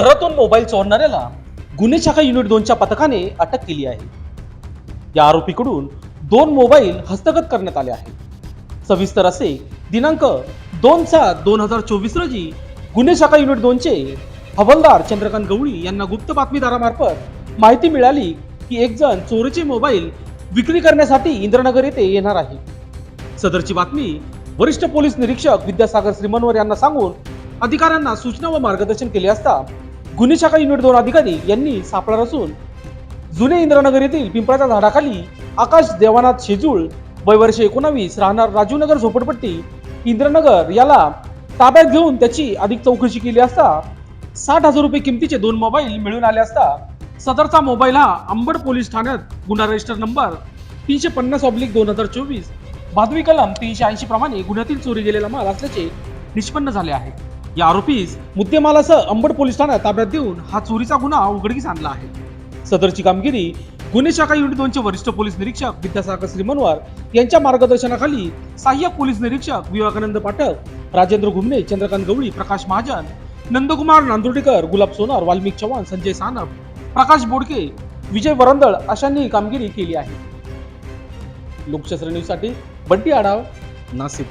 घरातून मोबाईल चोरणाऱ्याला गुन्हे शाखा युनिट दोनच्या पथकाने अटक केली आहे. या आरोपीकडून दोन मोबाईल हस्तगत करण्यात आले आहेत. सविस्तर असे दिनांक दोन सात दोन हजार चोवीस रोजी गुन्हे शाखा युनिट दोनचे हवालदार चंद्रकांत गवळी यांना गुप्त बातमीदारामार्फत माहिती मिळाली की एक जण चोरीचे मोबाईल विक्री करण्यासाठी इंद्रनगर येथे येणार आहे. सदरची बातमी वरिष्ठ पोलीस निरीक्षक विद्यासागर श्रीमनवर यांना सांगून अधिकाऱ्यांना सूचना व मार्गदर्शन केले असता गुन्हे शाखा युनिट दोन अधिकारी यांनी सापळा रचून जुने इंद्रनगर येथील पिंपळाच्या झाडाखाली आकाश देवानाथ शेजूळ वय वर्ष एकोणावीस राहणार राजीवनगर झोपडपट्टी इंद्रनगर याला ताब्यात घेऊन त्याची अधिक चौकशी केली असता साठ हजार रुपये किमतीचे दोन मोबाईल मिळून आले असता सदरचा मोबाईल हा अंबड पोलीस ठाण्यात गुन्हा रजिस्टर नंबर तीनशे पन्नास ऑब्लिक दोन हजार चोवीस भादवी कलम तीनशे ऐंशी प्रमाणे गुन्ह्यातील चोरी गेलेला माल असल्याचे निष्पन्न झाले आहे. या आरोपीस मुद्देमालासह अंबड पोलीस ठाण्यात ताब्यात देऊन हा चोरीचा गुन्हा उघडकीस आणला आहे. सदरची कामगिरी गुन्हे शाखा युनिट दोनचे वरिष्ठ पोलीस निरीक्षक विद्यासागर श्रीमनवार यांच्या मार्गदर्शनाखाली सहाय्यक पोलीस निरीक्षक विवेकानंद पाठक राजेंद्र घुमणे चंद्रकांत गवळी प्रकाश महाजन नंदकुमार नांदुर्डीकर गुलाब सोनार वाल्मिक चव्हाण संजय सानप प्रकाश बोडके विजय वरंदळ अशांनी कामगिरी केली आहे. लोकशास्त्र न्यूजसाठी बंटी आढाव नाशिक.